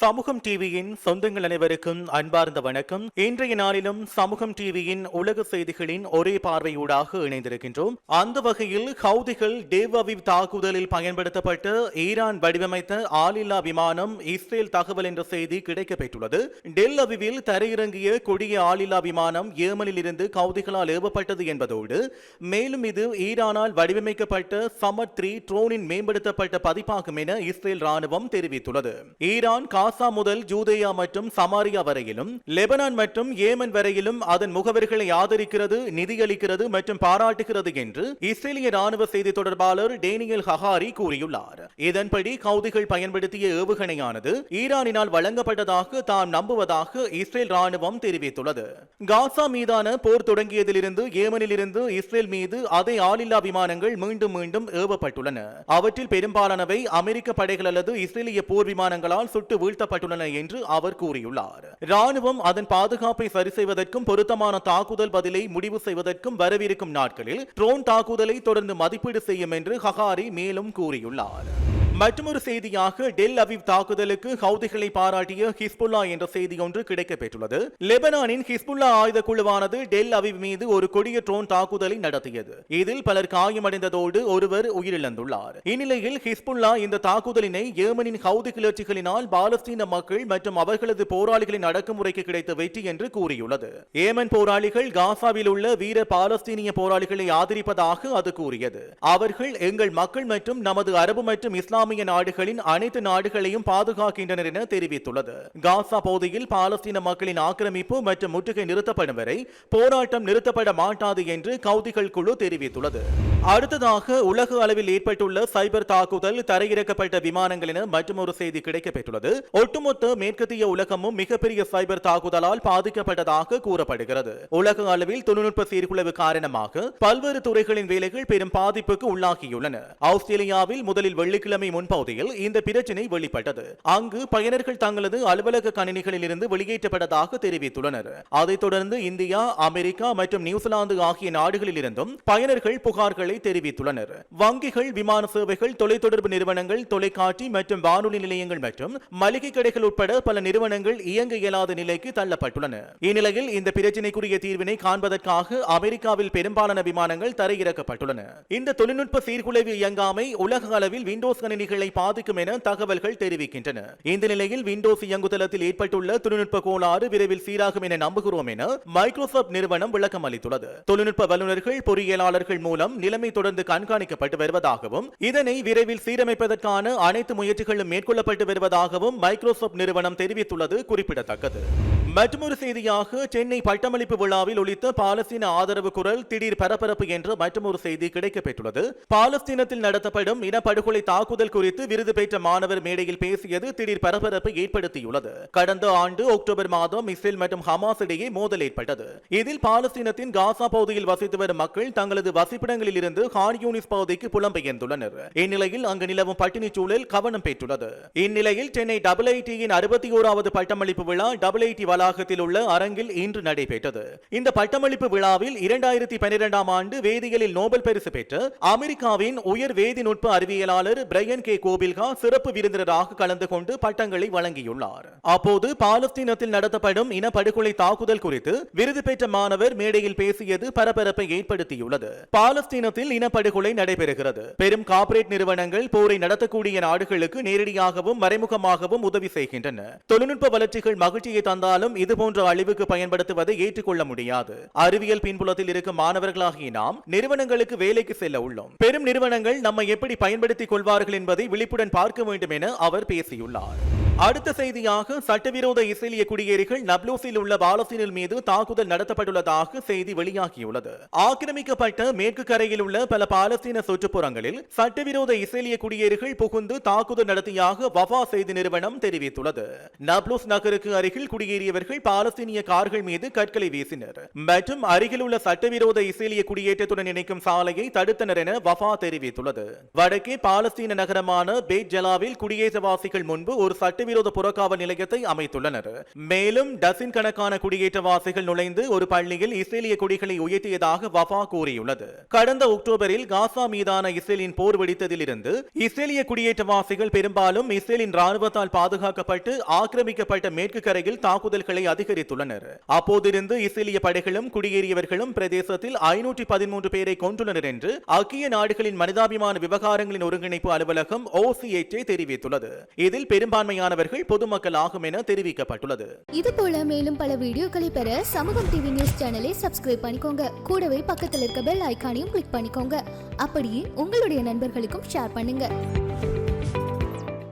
சமூகம் டிவியின் சொந்தங்கள் அனைவருக்கும் அன்பார்ந்த வணக்கம். இன்றைய நாளிலும் சமூகம் டிவியின் உலக செய்திகளின் ஒரே பார்வையூடாக இணைந்திருக்கின்றோம். அந்த வகையில் ஹவுதிகள் டேவ் தாக்குதலில் பயன்படுத்தப்பட்ட ஈரான் வடிவமைத்த ஆளில்லா விமானம் இஸ்ரேல் தகவல் என்ற செய்தி கிடைக்கப்பெற்றுள்ளது டெல் அவிவில் தரையிறங்கிய கொடிய ஆளில்லா விமானம் ஏமனில் இருந்து கவுதிகளால் ஏவப்பட்டது என்பதோடு மேலும் இது ஈரானால் வடிவமைக்கப்பட்ட சமர் த்ரீ ட்ரோனின் மேம்படுத்தப்பட்ட பதிப்பாகும் என இஸ்ரேல் ராணுவம் தெரிவித்துள்ளது. ஈரான் காசா முதல் ஜூதேயா மற்றும் சமாரியா வரையிலும் லெபனான் மற்றும் ஏமன் வரையிலும் அதன் முகவர்களை ஆதரிக்கிறது நிதியளிக்கிறது மற்றும் பாராட்டுகிறது என்று இஸ்ரேலிய ராணுவ செய்தி தொடர்பாளர் டேனியல் ஹஹாரி கூறியுள்ளார். இதன்படி கவுதிகள் பயன்படுத்திய ஏவுகணையானது ஈரானினால் வழங்கப்பட்டதாக தாம் நம்புவதாக இஸ்ரேல் ராணுவம் தெரிவித்துள்ளது. காசா மீதான போர் தொடங்கியதிலிருந்து ஏமனிலிருந்து இஸ்ரேல் மீது அதே ஆளில்லா விமானங்கள் மீண்டும் மீண்டும் ஏவப்பட்டுள்ளன. அவற்றில் பெரும்பாலானவை அமெரிக்க படைகள் அல்லது இஸ்ரேலிய போர் விமானங்களால் சுட்டு வீழ்த்த வீழ்த்தப்பட்டுள்ளன என்று அவர் கூறியுள்ளார். ராணுவம் அதன் பாதுகாப்பை சரி செய்வதற்கும் பொருத்தமான தாக்குதல் பதிலை முடிவு செய்வதற்கும் வரவிருக்கும் நாட்களில் ட்ரோன் தாக்குதலை தொடர்ந்து மதிப்பீடு செய்யும் என்று ஹகாரி மேலும் கூறியுள்ளார். மற்றொரு செய்தியாக டெல் அவிவ் தாக்குதலுக்கு ஹவுதிகளை பாராட்டிய ஹிஸ்புல்லா என்ற செய்தி ஒன்று கிடைக்கப்பெற்றுள்ளது. லெபனானின் ஹிஸ்புல்லா ஆயுத குழுவானது டெல் அவிவ் மீது ஒரு கொடிய ட்ரோன் தாக்குதலை நடத்தியது. இதில் பலர் காயமடைந்ததோடு ஒருவர் உயிரிழந்துள்ளார். இந்நிலையில் ஹிஸ்புல்லா இந்த தாக்குதலினை ஏமனின் ஹவுதி கிளர்ச்சிகளினால் பாலஸ்தீன மக்கள் மற்றும் அவர்களது போராளிகளின் அடக்குமுறைக்கு கிடைத்த வெற்றி என்று கூறியுள்ளது. ஏமன் போராளிகள் காசாவில் உள்ள வீர பாலஸ்தீனிய போராளிகளை ஆதரிப்பதாக அது கூறியது. அவர்கள் எங்கள் மக்கள் மற்றும் நமது அரபு மற்றும் இஸ்லாம் இஸ்லாமிய நாடுகளின் அனைத்து நாடுகளையும் பாதுகாக்கின்றனர் என தெரிவித்துள்ளது. காசா பகுதியில் பாலஸ்தீன மக்களின் ஆக்கிரமிப்பு மற்றும் முற்றுகை நிறுத்தப்படும் வரை போராட்டம் நிறுத்தப்பட மாட்டாது என்று கவுதிகள் குழு தெரிவித்துள்ளது. அடுத்ததாக உலக அளவில் ஏற்பட்டுள்ள சைபர் தாக்குதல் தரையிறக்கப்பட்ட விமானங்கள் என மற்றொரு செய்தி கிடைக்கப்பெற்றுள்ளது. ஒட்டுமொத்த மேற்கத்திய உலகமும் மிகப்பெரிய சைபர் தாக்குதலால் பாதிக்கப்பட்டதாக கூறப்படுகிறது. உலக அளவில் தொழில்நுட்ப சீர்குலைவு காரணமாக பல்வேறு துறைகளின் வேலைகள் பெரும் பாதிப்புக்கு உள்ளாகியுள்ளன. ஆஸ்திரேலியாவில் முதலில் வெள்ளிக்கிழமை முன்பகுதியில் இந்த பிரச்சினை வெளிப்பட்டது. அங்கு பயனர்கள் தங்களது அலுவலக கணினிகளில் இருந்து வெளியேற்றப்பட்டதாக தெரிவித்துள்ளனர். அதைத் தொடர்ந்து இந்தியா அமெரிக்கா மற்றும் நியூசிலாந்து ஆகிய நாடுகளில் இருந்தும் பயனர்கள் புகார்களை தெரிவித்துள்ளனர். வங்கிகள் விமான சேவைகள் தொலைத்தொடர்பு நிறுவனங்கள் தொலைக்காட்சி மற்றும் வானொலி நிலையங்கள் மற்றும் மளிகை கடைகள் உட்பட பல நிறுவனங்கள் இயங்க இயலாத நிலைக்கு தள்ளப்பட்டுள்ளன. இந்நிலையில் இந்த பிரச்சினைக்குரிய தீர்வினை காண்பதற்காக அமெரிக்காவில் பெரும்பாலான விமானங்கள் தரையிறக்கப்பட்டுள்ளன. இந்த தொழில்நுட்ப சீர்குலைவு இயங்காமை உலக அளவில் விண்டோஸ் கணினிகள் பாதிக்கும் என தகவல்கள் தெரிவிக்கின்றன. இந்த நிலையில் விண்டோஸ் இயங்குதளத்தில் ஏற்பட்டுள்ள தொழில்நுட்ப கோளாறு விரைவில் சீராகும் என நம்புகிறோம் என மைக்ரோசாப்ட் நிறுவனம் விளக்கம் அளித்துள்ளது. தொழில்நுட்ப வல்லுநர்கள் பொறியியலாளர்கள் மூலம் நிலைமை தொடர்ந்து கண்காணிக்கப்பட்டு வருவதாகவும் இதனை விரைவில் சீரமைப்பதற்கான அனைத்து முயற்சிகளும் மேற்கொள்ளப்பட்டு வருவதாகவும் மைக்ரோசாப்ட் நிறுவனம் தெரிவித்துள்ளது குறிப்பிடத்தக்கது. மற்றொரு செய்தியாக சென்னை பட்டமளிப்பு விழாவில் ஒழித்த பாலஸ்தீன ஆதரவு குரல் திடீர் பரபரப்பு என்ற மற்றொரு செய்தி கிடைக்கப்பெற்றுள்ளது. பாலஸ்தீனத்தில் நடத்தப்படும் இனப்படுகொலை தாக்குதல் குறித்து விருது பெற்ற மாணவர் மேடையில் பேசியது திடீர் பரபரப்பை ஏற்படுத்தியுள்ளது. கடந்த ஆண்டு அக்டோபர் மாதம் இஸ்ரேல் மற்றும் ஹமாஸ் இடையே மோதல் ஏற்பட்டது. இதில் பாலஸ்தீனத்தின் காசா பகுதியில் வசித்து வரும் மக்கள் தங்களது வசிப்பிடங்களில் இருந்து ஹார்யூனிஸ் பகுதிக்கு புலம்பெயர்ந்துள்ளனர். இந்நிலையில் அங்கு நிலவும் பட்டினி சூழல் கவனம் பெற்றுள்ளது. இந்நிலையில் சென்னை டபுள் ஐடியின் அறுபத்தி ஓராவது பட்டமளிப்பு விழா டபுள் ஐடி வளாகத்தில் உள்ள அரங்கில் இன்று நடைபெற்றது. இந்த பட்டமளிப்பு விழாவில் இரண்டாயிரத்தி பனிரெண்டாம் ஆண்டு வேதியியலில் நோபல் பரிசு பெற்ற அமெரிக்காவின் உயர் வேதி நுட்ப அறிவியலாளர் பிரையன் கே. கோபில்கா சிறப்பு விருந்தினராக கலந்து கொண்டு பட்டங்களை வழங்கியுள்ளார். அப்போது பாலஸ்தீனத்தில் நடத்தப்படும் இனப்படுகொலை தாக்குதல் குறித்து விருது பெற்ற மாணவர் மேடையில் பேசியது பரபரப்பை ஏற்படுத்தியுள்ளது. பாலஸ்தீனத்தில் இனப்படுகொலை நடைபெறுகிறது. பெரும் கார்ப்பரேட் நிறுவனங்கள் போரை நடத்தக்கூடிய நாடுகளுக்கு நேரடியாகவும் மறைமுகமாகவும் உதவி செய்கின்றன. தொழில்நுட்ப வளர்ச்சிகள் மகிழ்ச்சியை தந்தாலும் இதுபோன்ற அழிவுக்கு பயன்படுத்துவதை ஏற்றுக்கொள்ள முடியாது. அறிவியல் பின்புலத்தில் இருக்கும் மாணவர்களாகிய நாம் நிறுவனங்களுக்கு வேலைக்கு செல்ல உள்ளோம். பெரும் நிறுவனங்கள் நம்மை எப்படி பயன்படுத்திக் கொள்வார்கள் என்பதை விழிப்புடன் பார்க்க வேண்டும் என அவர் பேசியுள்ளார். அடுத்த செய்தியாக சட்டவிரோத இஸ்ரேலிய குடியேறிகள் நப்லூசில் உள்ள பாலஸ்தீனில் மீது தாக்குதல் நடத்தப்பட்டுள்ளதாக செய்தி வெளியாகியுள்ளது. ஆக்கிரமிக்கப்பட்ட மேற்கு கரையில் உள்ள பல பாலஸ்தீன சுற்றுப்புறங்களில் சட்டவிரோத இஸ்ரேலிய குடியேறிகள் புகுந்து தாக்குதல் நடத்தியாக வஃபா செய்தி நிறுவனம் தெரிவித்துள்ளது. நப்லூஸ் நகருக்கு அருகில் குடியேறியவர்கள் பாலஸ்தீனிய கார்கள் மீது கற்களை வீசினர். மற்றும் அருகில் உள்ள சட்டவிரோத இஸ்ரேலிய குடியேற்றத்துடன் இணைக்கும் சாலையை தடுத்தனர் என வஃபா தெரிவித்துள்ளது. வடக்கே பாலஸ்தீன நகரமான பேட் ஜலாவில் குடியேற்றவாசிகள் முன்பு ஒரு சட்ட சட்டவிரோத புறக்காவல் நிலையத்தை அமைத்துள்ளனர். மேலும் டசின் கணக்கான குடியேற்றவாசிகள் நுழைந்து ஒரு பள்ளியில் இஸ்ரேலிய கொடிகளை உயர்த்தியதாக வஃபா கூறியுள்ளது. கடந்த அக்டோபரில் காசா மீதான இஸ்ரேலின் போர் வெடித்ததிலிருந்து இஸ்ரேலிய குடியேற்றவாசிகள் பெரும்பாலும் இஸ்ரேலின் ராணுவத்தால் பாதுகாக்கப்பட்டு ஆக்கிரமிக்கப்பட்ட மேற்கு கரையில் தாக்குதல்களை அதிகரித்துள்ளனர். அப்போதிருந்து இஸ்ரேலிய படைகளும் குடியேறியவர்களும் பிரதேசத்தில் ஐநூற்றி பதிமூன்று பேரை கொண்டுள்ளனர் என்று அக்கிய நாடுகளின் மனிதாபிமான விவகாரங்களின் ஒருங்கிணைப்பு அலுவலகம் ஓசிஎச்ஏ தெரிவித்துள்ளது. இதில் பெரும்பான்மையான பெரும்பான்மையானவர்கள் பொதுமக்கள் ஆகும் என தெரிவிக்கப்பட்டுள்ளது. இது போல மேலும் பல வீடியோக்களை பெற சமூகம் டிவி நியூஸ் சேனலை சப்ஸ்கிரைப் பண்ணிக்கோங்க. கூடவே பக்கத்தில் இருக்க பெல் ஐக்கானையும் கிளிக் பண்ணிக்கோங்க. அப்படியே உங்களுடைய நண்பர்களுக்கும் ஷேர் பண்ணுங்க.